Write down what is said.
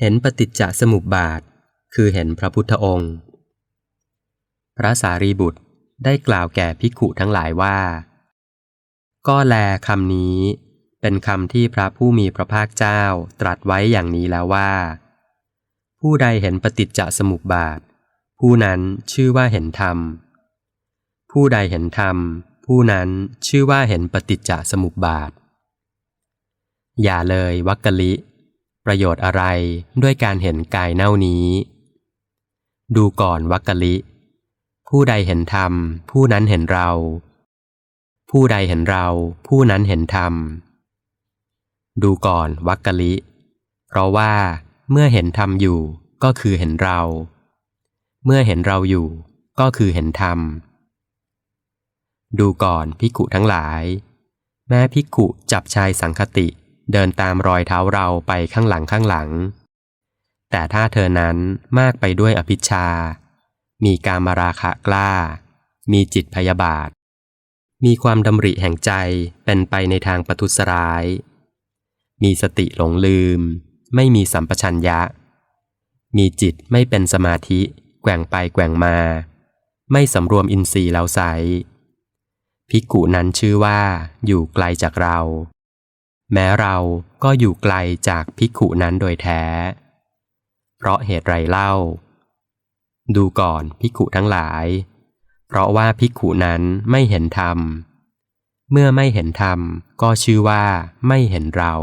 เห็นปฏิจจสมุปบาท คือเห็นพระพุทธองค์ พระสารีบุตรได้กล่าวแก่ภิกขุทั้งหลายว่า ก็แลคำนี้เป็นคำที่พระผู้มีพระภาคเจ้าตรัสไว้อย่างนี้แล้วว่า ผู้ใดเห็นปฏิจจสมุปบาท ผู้นั้นชื่อว่าเห็นธรรม ผู้ใดเห็นธรรม ผู้นั้นชื่อว่าเห็นปฏิจจสมุปบาท อย่าเลยวักกะลิ ประโยชน์อะไรด้วยการเห็นกายเน่านี้ ดูก่อนวักกะลิ ผู้ใดเห็นธรรม ผู้นั้นเห็นเรา ผู้ใดเห็นเรา ผู้นั้นเห็นธรรม ดูก่อนวักกะลิ เพราะว่าเมื่อเห็นธรรมอยู่ก็คือเห็นเรา เมื่อเห็นเราอยู่ก็คือเห็นธรรม ดูก่อนพิกุทั้งหลาย แม้พิกุจับชายสังคติ เดินตามรอยเท้าเราไปข้างหลังข้างหลัง แต่ถ้าเธอนั้นมากไปด้วยอภิชา มีการมาราคะกล้า มีจิตพยาบาท มีความดำริแห่งใจเป็นไปในทางปทุสร้าย มีสติหลงลืม ไม่มีสัมปชัญญะ มีจิตไม่เป็นสมาธิ แกว่งไปแกว่งมา ไม่สำรวมอินทรีย์แล้วใสภิกขุนั้นชื่อว่าอยู่ไกลจากเรา แม้เราก็อยู่ไกลจากภิกขุนั้นโดยแท้ เพราะเหตุไรเล่า ดูก่อนภิกขุทั้งหลาย เพราะว่าภิกขุนั้นไม่เห็นธรรม เมื่อไม่เห็นธรรมก็ชื่อว่าไม่เห็นเรา